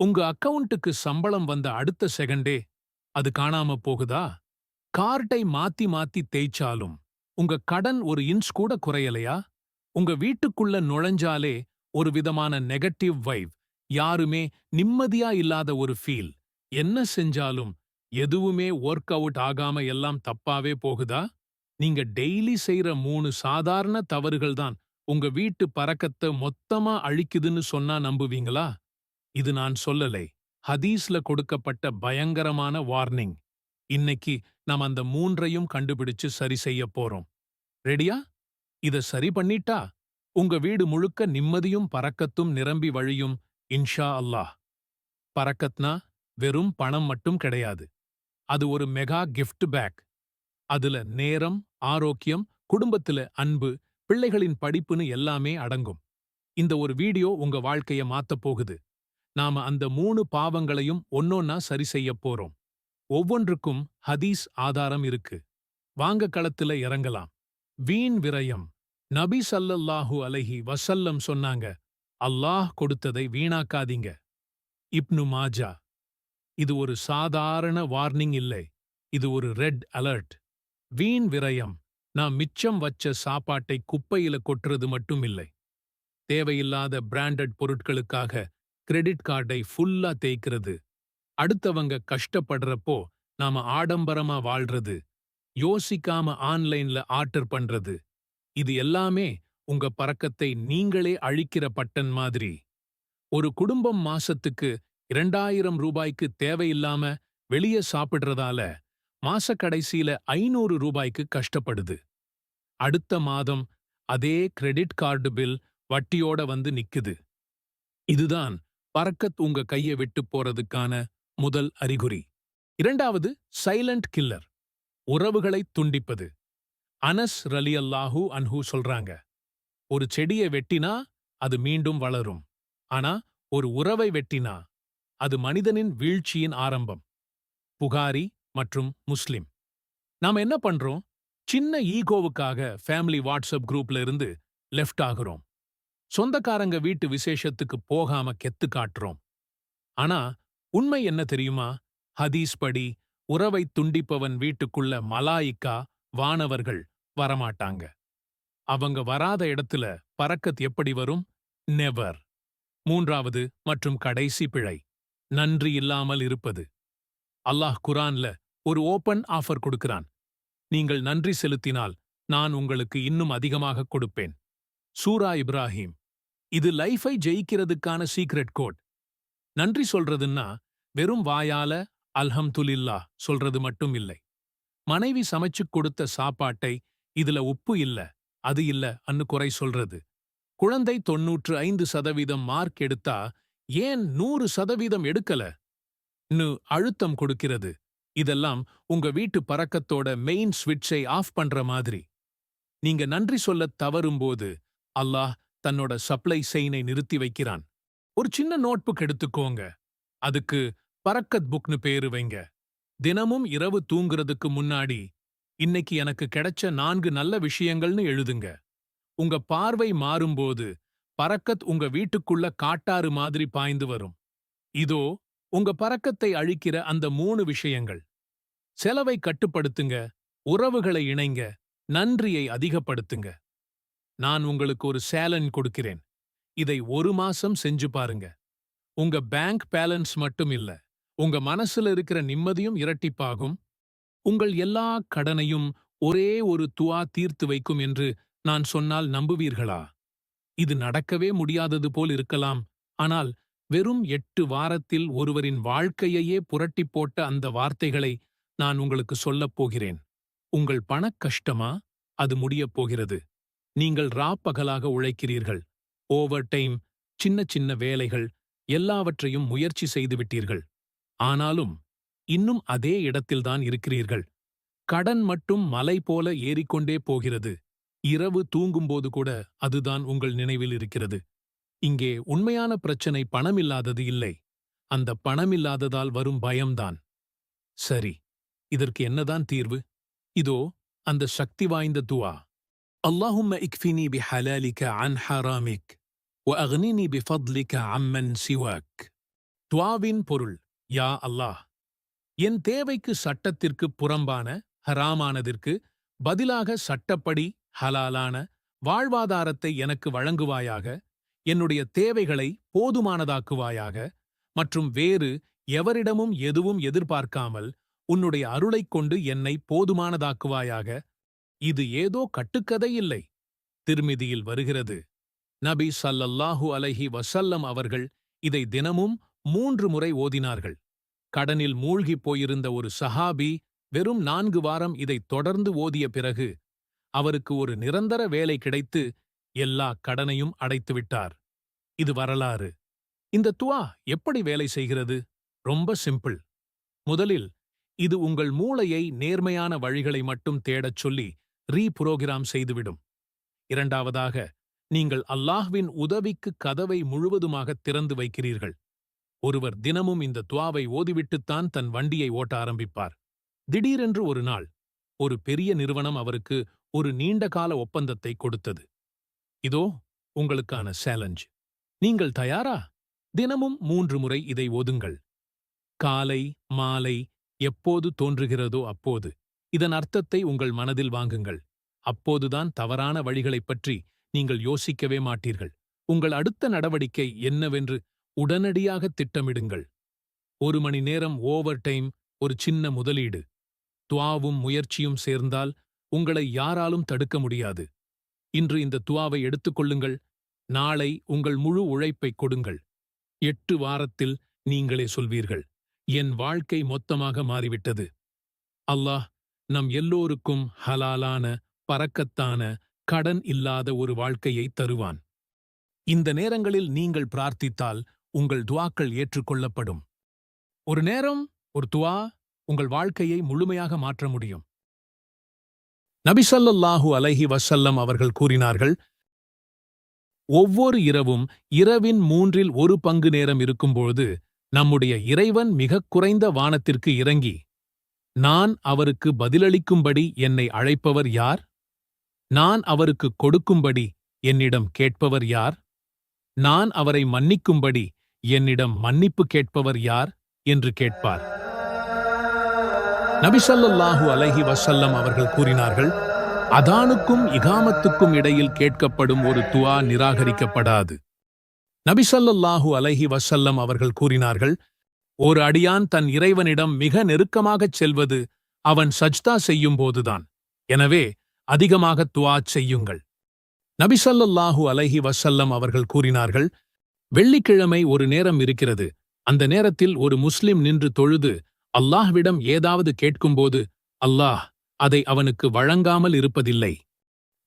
உங்க அக்கவுண்ட்டுக்கு சம்பளம் வந்த அடுத்த செகண்டே அது காணாம போகுதா? கார்டை மாத்தி மாத்தி தேய்ச்சாலும் உங்க கடன் ஒரு இன்ச் கூட குறையலையா? உங்க வீட்டுக்குள்ள நுழைஞ்சாலே ஒரு விதமான நெகட்டிவ் வைவ் யாருமே நிம்மதியா இல்லாத ஒரு ஃபீல். என்ன செஞ்சாலும் எதுவுமே ஒர்க் அவுட் ஆகாம எல்லாம் தப்பாவே போகுதா? நீங்க டெய்லி செய்யற மூணு சாதாரண தவறுகள் தான் உங்க வீட்டு பறக்கத்தை மொத்தமா அழிக்குதுன்னு சொன்னா நம்புவீங்களா? இது நான் சொல்லலை. ஹதீஸ்ல கொடுக்கப்பட்ட பயங்கரமான வார்னிங் இன்னைக்கு நாம் அந்த மூன்றையும் கண்டுபிடிச்சு சரி செய்ய போறோம். ரெடியா இத சரி பண்ணிட்டா உங்க வீடு முழுக்க நிம்மதியும் பறக்கத்தும் நிரம்பி வழியும் இன்ஷா அல்லாஹ். பறக்கத்னா வெறும் பணம் மட்டும் கிடையாது. அது ஒரு மெகா கிஃப்ட் பேக் அதுல நேரம் ஆரோக்கியம் குடும்பத்துல அன்பு பிள்ளைகளின் படிப்புன்னு எல்லாமே அடங்கும். இந்த ஒரு வீடியோ உங்க வாழ்க்கைய மாத்தப் போகுது. நாம அந்த மூணு பாவங்களையும் ஒன்னொன்னா சரி செய்யப் போறோம். ஒவ்வொன்றுக்கும் ஹதீஸ் ஆதாரம் இருக்கு. வாங்க களத்துல இறங்கலாம். வீண் விரயம். நபி சல்லல்லாஹு அலஹி வசல்லம் சொன்னாங்க அல்லாஹ் கொடுத்ததை வீணாக்காதீங்க. இப்னு மாஜா இது ஒரு சாதாரண வார்னிங் இல்லை. இது ஒரு ரெட் அலர்ட். வீண் விரயம். நான் மிச்சம் வச்ச சாப்பாட்டை குப்பையில கொட்டுறது மட்டும் இல்லை. தேவையில்லாத பிராண்டட் பொருட்களுக்காக கிரெடிட் கார்டை ஃபுல்லா தேய்க்கிறது. அடுத்தவங்க கஷ்டப்படுறப்போ நாம ஆடம்பரமா வாழ்றது. யோசிக்காம ஆன்லைன்ல ஆர்டர் பண்றது. இது எல்லாமே உங்க பறக்கத்தை நீங்களே அழிக்கிற பட்டன் மாதிரி. ஒரு குடும்பம் மாசத்துக்கு இரண்டாயிரம் ரூபாய்க்கு தேவையில்லாம வெளியே சாப்பிடுறதால மாச கடைசியில ஐநூறு ரூபாய்க்கு கஷ்டப்படுது. அடுத்த மாதம் அதே கிரெடிட் கார்டு பில் வட்டியோட வந்து நிக்குது. இதுதான் பறக்கத் உங்க கையை விட்டு போறதுக்கான முதல் அறிகுறி. இரண்டாவது சைலண்ட் கில்லர் உறவுகளை துண்டிப்பது. அனஸ் ரலி அல்லாஹூ அன்ஹூ சொல்றாங்க ஒரு செடியை வெட்டினா அது மீண்டும் வளரும். ஆனா ஒரு உறவை வெட்டினா அது மனிதனின் வீழ்ச்சியின் ஆரம்பம். புகாரி மற்றும் முஸ்லிம். நாம என்ன பண்றோம்? சின்ன ஈகோவுக்காக ஃபேமிலி வாட்ஸ்அப் குரூப்ல இருந்து லெஃப்ட் ஆகுறோம். சொந்தக்காரங்க வீட்டு விசேஷத்துக்கு போகாம கெத்து காட்டுறோம். ஆனா உண்மை என்ன தெரியுமா? ஹதீஸ் படி உறவை துண்டிப்பவன் வீட்டுக்குள்ள மலாயிக்கா வானவர்கள் வரமாட்டாங்க. அவங்க வராத இடத்துல பறக்கத் எப்படி வரும்? நெவர் மூன்றாவது மற்றும் கடைசி பிழை நன்றி இல்லாமல் இருப்பது. அல்லாஹ் குரான்ல ஒரு ஓபன் ஆஃபர் கொடுக்கிறான். நீங்கள் நன்றி செலுத்தினால் நான் உங்களுக்கு இன்னும் அதிகமாக கொடுப்பேன். சூரா இப்ராஹிம். இது லைஃபை ஜெயிக்கிறதுக்கான சீக்ரெட் கோட். நன்றி சொல்றதுன்னா வெறும் வாயால அல்ஹம்துலில்லா சொல்றது மட்டும் இல்லை. மனைவி சமைச்சுக் கொடுத்த சாப்பாட்டை இதுல உப்பு இல்ல அது இல்ல அன்னு குறை சொல்றது. குழந்தை தொன்னூற்று ஐந்து சதவீதம் மார்க் எடுத்தா ஏன் நூறு சதவீதம் எடுக்கல? நு அழுத்தம் கொடுக்கிறது. இதெல்லாம் உங்க வீட்டு பறக்கத்தோட மெயின் ஸ்விட்சை ஆஃப் பண்ற மாதிரி. நீங்க நன்றி சொல்லத் தவறும்போது அல்லாஹ் தன்னோட சப்ளை செயினை நிறுத்தி வைக்கிறான். ஒரு சின்ன நோட்புக் எடுத்துக்கோங்க. அதுக்கு பறக்கத் புக்னு பேரு வைங்க. தினமும் இரவு தூங்குறதுக்கு முன்னாடி இன்னைக்கு எனக்கு கிடைச்ச நான்கு நல்ல விஷயங்கள்னு எழுதுங்க. உங்க பார்வை மாறும்போது பறக்கத் உங்க வீட்டுக்குள்ள காட்டாறு மாதிரி பாய்ந்து வரும். இதோ உங்க பறக்கத்தை அழிக்கிற அந்த மூணு விஷயங்கள். செலவை கட்டுப்படுத்துங்க உறவுகளை இணைங்க நன்றியை அதிகப்படுத்துங்க. நான் உங்களுக்கு ஒரு சேலன் கொடுக்கிறேன். இதை ஒரு மாசம் செஞ்சு பாருங்க. உங்க பேங்க் பேலன்ஸ் மட்டும் இல்ல உங்க மனசுல இருக்கிற நிம்மதியும் இரட்டிப்பாகும். உங்கள் எல்லா கடனையும் ஒரே ஒரு துவா தீர்த்து வைக்கும் என்று நான் சொன்னால் நம்புவீர்களா? இது நடக்கவே முடியாதது போல் இருக்கலாம். ஆனால் வெறும் எட்டு வாரத்தில் ஒருவரின் வாழ்க்கையையே புரட்டிப் போட்ட அந்த வார்த்தைகளை நான் உங்களுக்கு சொல்லப் போகிறேன். உங்கள் பணக் கஷ்டமா? அது முடியப் போகிறது. நீங்கள் ராப்பகலாக உழைக்கிறீர்கள். ஓவர் டைம் சின்ன சின்ன வேலைகள் எல்லாவற்றையும் முயற்சி செய்துவிட்டீர்கள் ஆனாலும் இன்னும் அதே இடத்தில்தான் இருக்கிறீர்கள். கடன் மட்டும் மலை போல ஏறிக்கொண்டே போகிறது. இரவு தூங்கும்போது கூட அதுதான் உங்கள் நினைவில் இருக்கிறது. இங்கே உண்மையான பிரச்சனை பணமில்லாதது இல்லை. அந்த பணமில்லாததால் வரும் பயம்தான். சரி இதற்கு என்னதான் தீர்வு? இதோ அந்த சக்தி வாய்ந்த துவா. اللهم اكفني بحلالك عن حرامك واغنني بفضلك عمن سواك துவாவின் பொருள் யா அல்லாஹ் என் தேவைக்கு சட்டத்திற்கு புறம்பான ஹராமானதிற்கு பதிலாக சட்டப்படி ஹலாலான வாழ்வாதாரத்தை எனக்கு வழங்குவாயாக என்னுடைய தேவைகளை போதுமானதாக்குவாயாக மற்றும் வேறு எவரிடமும் எதுவும் எதிர்பார்க்காமல் உன்னுடைய அருளைக் கொண்டு என்னை போதுமானதாக்குவாயாக இது ஏதோ கட்டுக்கதை இல்லை. திருமிதியில் வருகிறது நபி சல்லல்லாஹு அலைஹி வசல்லம் அவர்கள் இதை தினமும் மூன்று முறை ஓதினார்கள். கடனில் மூழ்கிப் போயிருந்த ஒரு சஹாபி வெறும் நான்கு வாரம் இதை தொடர்ந்து ஓதிய பிறகு அவருக்கு ஒரு நிரந்தர வேலை கிடைத்து எல்லா கடனையும் அடைத்துவிட்டார் இது வரலாறு. இந்த துவா எப்படி வேலை செய்கிறது? ரொம்ப சிம்பிள். முதலில் இது உங்கள் மூளையை நேர்மையான வழிகளை மட்டும் தேடச் சொல்லி ரீபுரோகிராம் செய்துவிடும். இரண்டாவதாக நீங்கள் அல்லாஹ்வின் உதவிக்கு கதவை முழுவதுமாக திறந்து வைக்கிறீர்கள். ஒருவர் தினமும் இந்த துவாவை ஓதிவிட்டுத்தான் தன் வண்டியை ஓட்ட ஆரம்பிப்பார். திடீரென்று ஒரு நாள் ஒரு பெரிய நிறுவனம் அவருக்கு ஒரு நீண்டகால ஒப்பந்தத்தை கொடுத்தது. இதோ உங்களுக்கான சேலஞ்ச். நீங்கள் தயாரா? தினமும் மூன்று முறை இதை ஓதுங்கள். காலை மாலை எப்போது தோன்றுகிறதோ அப்போது. இதன் அர்த்தத்தை உங்கள் மனதில் வாங்குங்கள். அப்போதுதான் தவறான வழிகளைப் பற்றி நீங்கள் யோசிக்கவே மாட்டீர்கள். உங்கள் அடுத்த நடவடிக்கை என்னவென்று உடனடியாக திட்டமிடுங்கள். ஒரு மணி நேரம் ஓவர் டைம் ஒரு சின்ன முதலீடு. துவாவும் முயற்சியும் சேர்ந்தால் உங்களை யாராலும் தடுக்க முடியாது. இன்று இந்த துவாவை எடுத்துக்கொள்ளுங்கள் நாளை உங்கள் முழு உழைப்பை கொடுங்கள். எட்டு வாரத்தில் நீங்களே சொல்வீர்கள். என் வாழ்க்கை மொத்தமாக மாறிவிட்டது. அல்லாஹ் நம் எல்லோருக்கும் ஹலாலான பறக்கத்தான கடன் இல்லாத ஒரு வாழ்க்கையை தருவான். இந்த நேரங்களில் நீங்கள் பிரார்த்தித்தால் உங்கள் துவாக்கள் ஏற்றுக்கொள்ளப்படும். ஒரு நேரம் ஒரு துவா உங்கள் வாழ்க்கையை முழுமையாக மாற்ற முடியும். நபிசல்லாஹு அலஹி வசல்லம் அவர்கள் கூறினார்கள் ஒவ்வொரு இரவும் இரவின் மூன்றில் ஒரு பங்கு நேரம் இருக்கும்பொழுது நம்முடைய இறைவன் மிகக் குறைந்த வானத்திற்கு இறங்கி நான் அவருக்கு பதிலளிக்கும்படி என்னை அழைப்பவர் யார்? நான் அவருக்கு கொடுக்கும்படி என்னிடம் கேட்பவர் யார்? நான் அவரை மன்னிக்கும்படி என்னிடம் மன்னிப்பு கேட்பவர் யார்? என்று கேட்பார். நபிசல்லாஹு அலஹி வசல்லம் அவர்கள் கூறினார்கள் அதானுக்கும் இகாமத்துக்கும் இடையில் கேட்கப்படும் ஒரு துவா நிராகரிக்கப்படாது. நபிசல்லாஹு அலஹி வசல்லம் அவர்கள் கூறினார்கள் ஒரு அடியான் தன் இறைவனிடம் மிக நெருக்கமாகச் செல்வது அவன் சஜ்தா செய்யும்போதுதான். எனவே அதிகமாக துவா செய்யுங்கள். நபிசல்லாஹு அலைஹி வசல்லம் அவர்கள் கூறினார்கள் வெள்ளிக்கிழமை ஒரு நேரம் இருக்கிறது. அந்த நேரத்தில் ஒரு முஸ்லிம் நின்று தொழுது அல்லாஹ்விடம் ஏதாவது கேட்கும்போது அல்லாஹ் அதை அவனுக்கு வழங்காமல் இருப்பதில்லை.